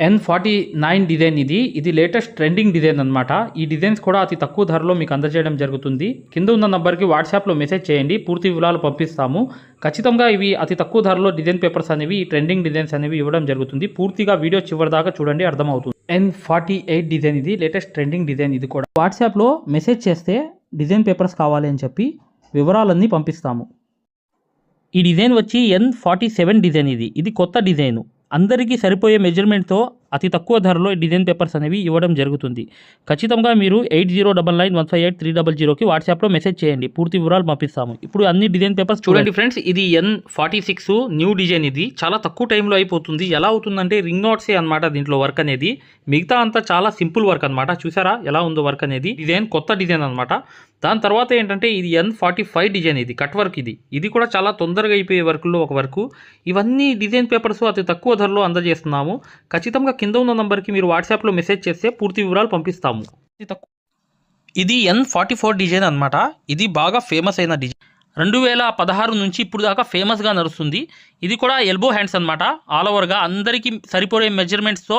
ఎన్ forty nine design ఇది. ఇది latest trending design అనమాట ఈ డిజైన్స్ కూడా అతి తక్కువ ధరలో మీకు అందజేయడం జరుగుతుంది. కింద ఉన్న నంబర్కి వాట్సాప్లో మెసేజ్ చేయండి. పూర్తి వివరాలు పంపిస్తాము. ఖచ్చితంగా ఇవి అతి తక్కువ ధరలో డిజైన్ పేపర్స్ అనేవి ఈ ట్రెండింగ్ డిజైన్స్ అనేవి ఇవ్వడం జరుగుతుంది. పూర్తిగా వీడియో చివరి దాకా చూడండి అర్థమవుతుంది. ఎన్ ఫార్టీ ఎయిట్ డిజైన్ ఇది లేటెస్ట్ ట్రెండింగ్ డిజైన్ ఇది కూడా. వాట్సాప్లో మెసేజ్ చేస్తే డిజైన్ పేపర్స్ కావాలి అని చెప్పి వివరాలన్నీ పంపిస్తాము. ఈ డిజైన్ వచ్చి ఎన్ ఫార్టీ సెవెన్ డిజైన్ ఇది. ఇది కొత్త డిజైను అందరికీ సరిపోయే మెజర్మెంట్తో అతి తక్కువ ధరలో డిజైన్ పేపర్స్ అనేవి ఇవ్వడం జరుగుతుంది. ఖచ్చితంగా మీరు eight zero double nine one five eight three double జీరోకి వాట్సాప్లో మెసేజ్ చేయండి. పూర్తి వివరాలు పంపిస్తాము. ఇప్పుడు అన్ని డిజైన్ పేపర్స్ చూడండి. ఫ్రెండ్స్ ఇది N forty six new design ఇది. చాలా తక్కువ టైంలో అయిపోతుంది. ఎలా అవుతుందంటే రింగ్ నోట్సే అనమాట దీంట్లో వర్క్ అనేది. మిగతా అంతా చాలా సింపుల్ వర్క్ అనమాట చూసారా ఎలా ఉందో వర్క్ అనేది. డిజైన్ కొత్త డిజైన్ అనమాట దాని తర్వాత ఏంటంటే ఇది ఎన్ ఫార్టీ ఫైవ్ డిజైన్ ఇది కట్ వర్క్ ఇది. ఇది కూడా చాలా తొందరగా అయిపోయే వర్క్లో ఒక వర్క్. ఇవన్నీ డిజైన్ పేపర్స్ అతి తక్కువ ధరలో అందజేస్తున్నాము. ఖచ్చితంగా కింద ఉన్న నంబర్కి మీరు వాట్సాప్లో మెసేజ్ చేస్తే పూర్తి వివరాలు పంపిస్తాము. ఇది ఎన్ ఫార్టీ ఫోర్ డిజైన్ అనమాట ఇది బాగా ఫేమస్ అయిన డిజైన్ రెండు వేల పదహారు నుంచి ఇప్పుడు దాకా ఫేమస్గా నడుస్తుంది. ఇది కూడా ఎల్బో హ్యాండ్స్ అనమాట ఆల్ ఓవర్గా అందరికీ సరిపోయే మెజర్మెంట్స్తో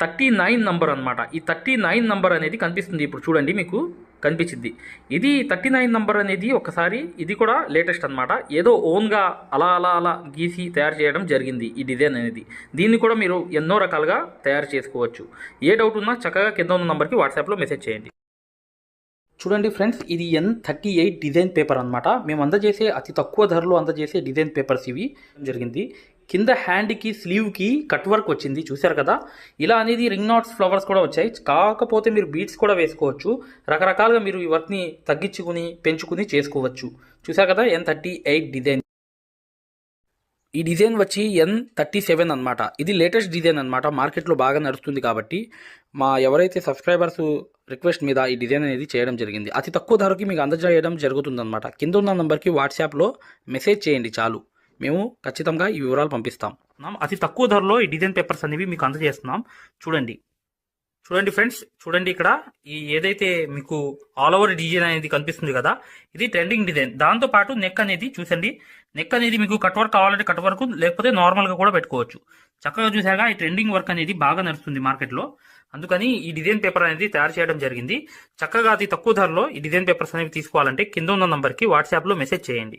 థర్టీ నైన్ నంబర్ అనమాట ఈ థర్టీ నైన్ నంబర్ అనేది కనిపిస్తుంది ఇప్పుడు చూడండి మీకు కనిపించింది. ఇది థర్టీ నైన్ నంబర్ అనేది ఒకసారి ఇది కూడా లేటెస్ట్ అనమాట ఏదో ఓన్గా అలా అలా అలా గీసి తయారు చేయడం జరిగింది ఈ డిజైన్ అనేది. దీన్ని కూడా మీరు ఎన్నో రకాలుగా తయారు చేసుకోవచ్చు. ఏ డౌట్ ఉన్నా చక్కగా కింద ఉన్న నంబర్కి వాట్సాప్లో మెసేజ్ చేయండి. చూడండి ఫ్రెండ్స్ ఇది N thirty eight design paper అనమాట మేము అందజేసే అతి తక్కువ ధరలో అందజేసే డిజైన్ పేపర్స్ ఇవి. జరిగింది. కింద హ్యాండ్కి స్లీవ్కి కట్ వర్క్ వచ్చింది. చూశారు కదా? ఇలా అనేది రింగ్ నాట్స్ ఫ్లవర్స్ కూడా వచ్చాయి. కాకపోతే మీరు బీట్స్ కూడా వేసుకోవచ్చు. రకరకాలుగా మీరు ఈ వర్క్ని తగ్గించుకుని పెంచుకుని చేసుకోవచ్చు. చూశారు కదా? N thirty eight design. ఈ డిజైన్ వచ్చి ఎన్ థర్టీ సెవెన్ అనమాట ఇది లేటెస్ట్ డిజైన్ అనమాట మార్కెట్లో బాగా నడుస్తుంది కాబట్టి మా ఎవరైతే సబ్స్క్రైబర్స్ రిక్వెస్ట్ మీద ఈ డిజైన్ అనేది చేయడం జరిగింది. అతి తక్కువ ధరకి మీకు అందజేయడం జరుగుతుందన్నమాట. కింద ఉన్న నెంబర్కి వాట్సాప్లో మెసేజ్ చేయండి చాలు. మేము ఖచ్చితంగా ఈ వివరాలు పంపిస్తాం. అతి తక్కువ ధరలో ఈ డిజైన్ పేపర్స్ అనేవి మీకు అందజేస్తున్నాం. చూడండి. చూడండి ఫ్రెండ్స్ చూడండి ఇక్కడ ఈ ఏదైతే మీకు ఆల్ ఓవర్ డిజైన్ అనేది కనిపిస్తుంది కదా ఇది ట్రెండింగ్ డిజైన్. దాంతో పాటు నెక్ అనేది చూసండి. నెక్ అనేది మీకు కట్ వర్క్ కావాలంటే కట్ వర్క్ లేకపోతే నార్మల్గా కూడా పెట్టుకోవచ్చు. చక్కగా చూసాగా ఈ ట్రెండింగ్ వర్క్ అనేది బాగా నడుస్తుంది మార్కెట్లో అందుకని ఈ డిజైన్ పేపర్ అనేది తయారు చేయడం జరిగింది. చక్కగా అతి తక్కువ ధరలో ఈ డిజైన్ పేపర్స్ అనేవి తీసుకోవాలంటే కింద ఉన్న నంబర్కి వాట్సాప్లో మెసేజ్ చేయండి.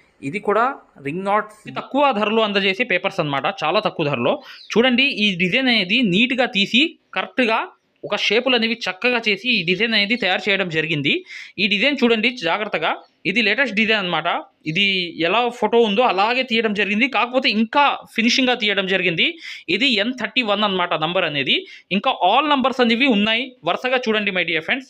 ఇది కూడా రింగ్ నాట్స్ తక్కువ ధరలో అందజేసే పేపర్స్ అన్నమాట. చాలా తక్కువ ధరలో. చూడండి ఈ డిజైన్ అనేది నీట్గా తీసి కరెక్ట్గా ఒక షేపులు అనేవి చక్కగా చేసి ఈ డిజైన్ అనేది తయారు చేయడం జరిగింది. ఈ డిజైన్ చూడండి జాగ్రత్తగా. ఇది లేటెస్ట్ డిజైన్ అనమాట ఇది ఎలా ఫోటో ఉందో అలాగే తీయడం జరిగింది. కాకపోతే ఇంకా ఫినిషింగ్గా తీయడం జరిగింది. ఇది ఎన్ థర్టీ వన్ అనమాట నంబర్ అనేది. ఇంకా ఆల్ నంబర్స్ అనేవి ఉన్నాయి. వరుసగా చూడండి మై డియర్ ఫ్రెండ్స్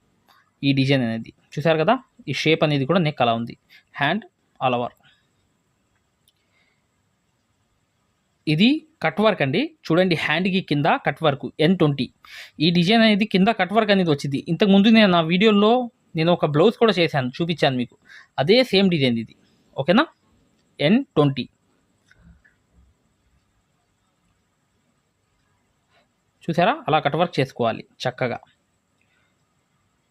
ఈ డిజైన్ అనేది. చూసారు కదా? ఈ షేప్ అనేది కూడా నెక్ అలా ఉంది. హ్యాండ్ ఆల్ ఓవర్ ఇది కట్ వర్క్ అండి. చూడండి హ్యాండ్కి కింద కట్ వర్క్ ఎన్ ట్వంటీ ఈ డిజైన్ అనేది కింద కట్ వర్క్ అనేది వచ్చింది. ఇంతకుముందు నేను నా వీడియోలో నేను ఒక బ్లౌజ్ కూడా చేశాను చూపించాను మీకు. అదే సేమ్ డిజైన్ ఇది. ఓకేనా ఎన్ ట్వంటీ చూసారా అలా కట్ వర్క్ చేసుకోవాలి చక్కగా.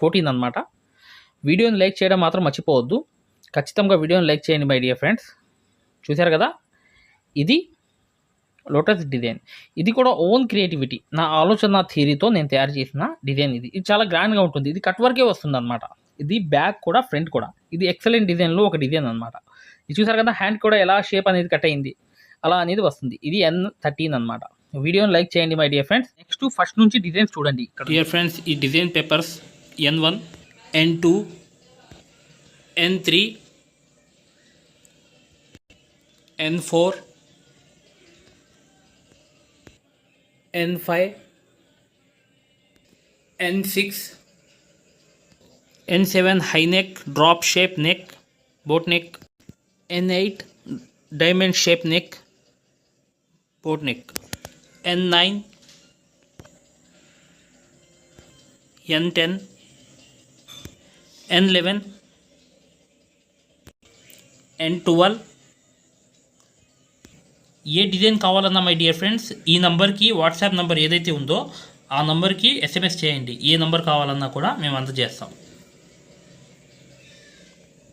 ఫోర్టీన్ అనమాట వీడియోని లైక్ చేయడం మాత్రం మర్చిపోవద్దు. ఖచ్చితంగా వీడియోని లైక్ చేయండి మై డియర్ ఫ్రెండ్స్. చూశారు కదా? ఇది లోటస్ డిజైన్. ఇది కూడా ఓన్ క్రియేటివిటీ. నా ఆలోచన థియరీతో నేను తయారు చేసిన డిజైన్ ఇది. ఇది చాలా గ్రాండ్గా ఉంటుంది. ఇది కట్ వర్కే వస్తుంది అనమాట ఇది బ్యాక్ కూడా ఫ్రంట్ కూడా. ఇది ఎక్సలెంట్ డిజైన్లో ఒక డిజైన్ అనమాట ఇది చూసారు కదా? హ్యాండ్ కూడా ఎలా షేప్ అనేది కట్ అయింది. అలా అనేది వస్తుంది. ఇది ఎన్ థర్టీన్ అనమాట వీడియోని లైక్ చేయండి my dear friends. Next first నుంచి డిజైన్స్ చూడండి. డియర్ ఫ్రెండ్స్ ఈ design papers N one N two N three N four N five N six N seven high neck drop shape neck boat neck N eight diamond shape neck boat neck N nine N ten N eleven N twelve ఏ design కావాలన్నా my dear friends ఈ నెంబర్కి WhatsApp number ఏదైతే ఉందో ఆ నెంబర్కి SMS చేయండి. ఏ number కావాలన్నా కూడా మేము అందజేస్తాం.